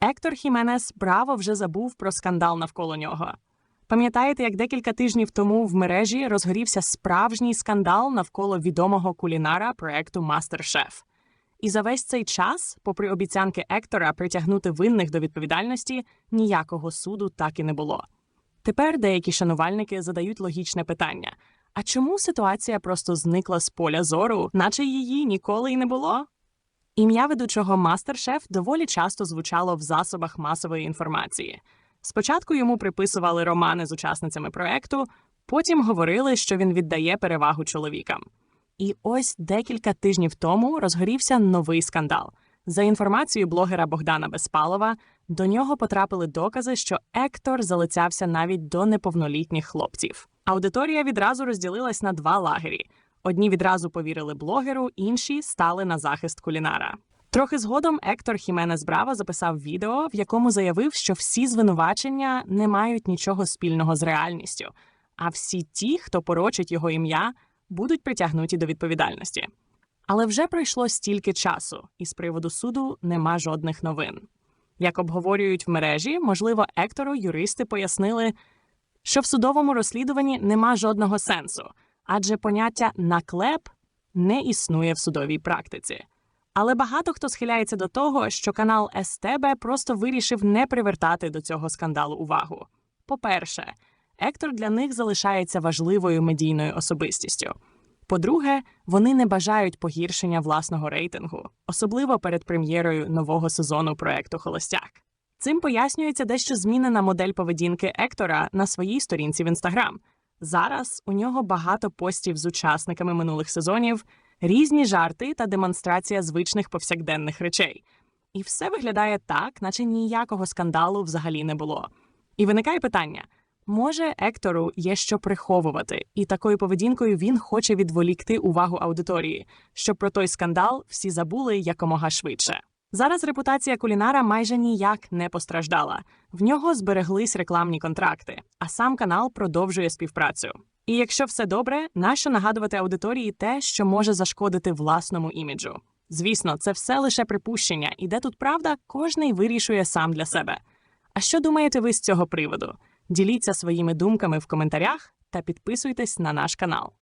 Ектор Хіменес браво вже забув про скандал навколо нього. Пам'ятаєте, як декілька тижнів тому в мережі розгорівся справжній скандал навколо відомого кулінара проекту Мастер-Шеф? І за весь цей час, попри обіцянки Ектора притягнути винних до відповідальності, ніякого суду так і не було. Тепер деякі шанувальники задають логічне питання: а чому ситуація просто зникла з поля зору, наче її ніколи й не було? Ім'я ведучого Мастер-Шеф доволі часто звучало в засобах масової інформації. Спочатку йому приписували романи з учасницями проекту, потім говорили, що він віддає перевагу чоловікам. І ось декілька тижнів тому розгорівся новий скандал. За інформацією блогера Богдана Безпалова, до нього потрапили докази, що Ектор залицявся навіть до неповнолітніх хлопців. Аудиторія відразу розділилась на два лагері. Одні відразу повірили блогеру, інші стали на захист кулінара. Трохи згодом Ектор Хіменес Браво записав відео, в якому заявив, що всі звинувачення не мають нічого спільного з реальністю, а всі ті, хто порочить його ім'я, будуть притягнуті до відповідальності. Але вже пройшло стільки часу, і з приводу суду нема жодних новин. Як обговорюють в мережі, можливо, Ектору юристи пояснили, що в судовому розслідуванні нема жодного сенсу, адже поняття наклеп не існує в судовій практиці. Але багато хто схиляється до того, що канал СТБ просто вирішив не привертати до цього скандалу увагу. По-перше, Ектор для них залишається важливою медійною особистістю. По-друге, вони не бажають погіршення власного рейтингу, особливо перед прем'єрою нового сезону проекту Холостяк. Цим пояснюється дещо змінена модель поведінки Ектора на своїй сторінці в інстаграм. Зараз у нього багато постів з учасниками минулих сезонів, різні жарти та демонстрація звичних повсякденних речей. І все виглядає так, наче ніякого скандалу взагалі не було. І виникає питання: може, Ектору є що приховувати, і такою поведінкою він хоче відволікти увагу аудиторії, щоб про той скандал всі забули якомога швидше. Зараз репутація кулінара майже ніяк не постраждала. В нього збереглись рекламні контракти, а сам канал продовжує співпрацю. І якщо все добре, нащо нагадувати аудиторії те, що може зашкодити власному іміджу? Звісно, це все лише припущення, і де тут правда, кожний вирішує сам для себе. А що думаєте ви з цього приводу? Діліться своїми думками в коментарях та підписуйтесь на наш канал.